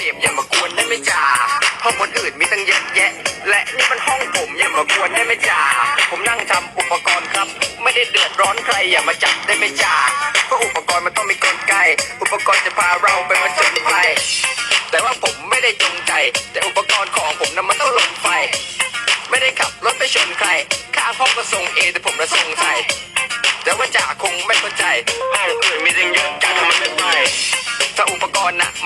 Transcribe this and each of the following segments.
สพอย่ามากวนได้ไหมจ่าห้องคนอื่นมีตั้งเยอะแยะ และนี่มันห้องผมอย่ามากวนได้ไหมจ่าผมนั่งทำอุปกรณ์ครับ ไม่ได้เดือดร้อนใครอย่ามาจับได้ไหมจ่าเพราะอุปกรณ์มันต้องมีกลไก อุปกรณ์จะพาเราไปมาจนภัยแต่ว่าผมไม่ได้จงใจ แต่อุปกรณ์ของผมนั้นมันต้องลงไฟ ไม่ได้ขับรถไปชนใครข้าห้องก็ส่งเอแต่ผมระส่งใส่แต่ว่าจ่าคงไม่เข้าใจ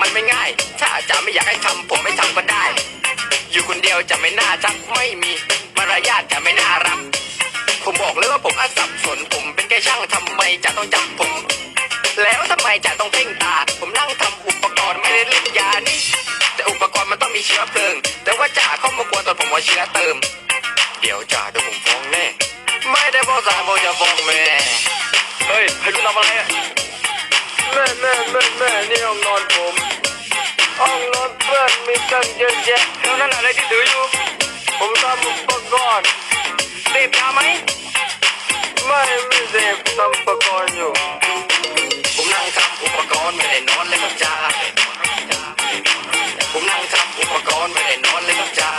มันไม่ง่าย ถ้าจ่าไม่อยากให้ทำผมไม่ทำก็ได้ อยู่คนเดียวจะไม่น่าทักไม่มีมารยาทจะไม่น่ารัก ผมบอกเลยว่าผมอาสับสนผมเป็นแค่ช่างทำไมจะต้องจับผม แล้วทำไมจะต้องเพ่งตา ผมนั่งทำอุปกรณ์ไม่ได้เล่นยานี่แต่อุปกรณ์มันต้องมีเชื้อเพลิง แต่ว่าจ่าเข้ามากวนตอนผมว่าเชื้อเติม เดี๋ยวจ่าเดี๋ยวผมฟ้องแน่ไม่ได้ฟ้องศาลผมจะฟ้องแม่เฮ้ยใครรู้ทำอะไรอะแม่แม่แม่แม่นี่ห้องนอนผม ยอะแยะแล้วนั่นอะไรที่ถืออยู่ ผมทำอุปกรณ์เสพยาไหมไม่ไม่เสพทำอุปกรณ์อยู่ ผมนั่งทำอุปกรณ์ไม่ได้นอนเลยครับจ้าผมนั่งทำอุปกรณ์ไม่ได้นอนเลยครับจ้า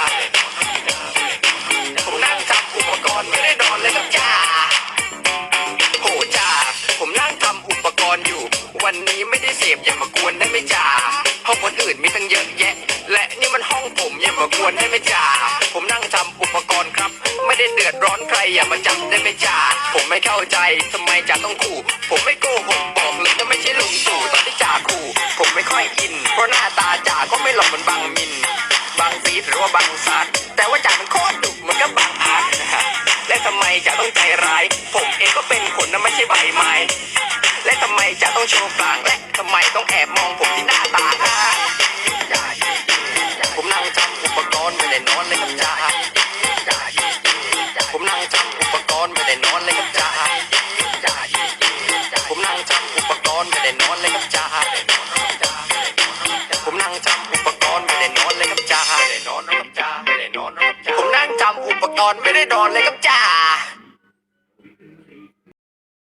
ผมนั่งทำอุปกรณ์ไม่ได้นอนเลยครับจ้าโหจ้าผมนั่งทำอุปกรณ์อยู่ วันนี้ไม่ได้เสพอย่ามากวนได้ และนี่มันห้องผมอย่ามากวนได้ไหมจ้าผมนั่งทำอุปกรณ์ครับ ไม่ได้เดือดร้อนใครอย่ามาจับได้ไหมจ้าผมไม่เข้าใจทำไมจ่าต้องขู่ ผมไม่โกหกบอกเลยว่าไม่ใช่ลุงตู่ตอนที่จ่าขู่ ผมไม่ค่อยอิน เพราะหน้าตาจ่าก็ไม่หล่อเหมือนบางมิน บางซีดหรือว่าบางซัดแต่ว่าจ่ามันโคตรดุเหมือนกับบางอาจนะฮะและทำไมจ่าต้องใจร้าย ผมเองก็เป็นคนนะไม่ใช่ใบไม้และทำไมจ่าต้องโชว์กลางและทำไมต้องแอบ รณ์ไม่ได้นอนเลยครับจ้าผมนั่งทำอุปกรณ์ไม่ได้นอนเลยครับจ้าผมนั่งทำอุปกรณ์ไม่ได้นอนเลยครับจ้าผมนั่งทำอุปกรณ์ไม่ได้นอนเลยครับจ่าไม่ได้นอนนะครับจ่าไม่ได้นอนนะครับจ่าผมนั่งทำอุปกรณ์ไม่ได้นอนเลยครับจ้า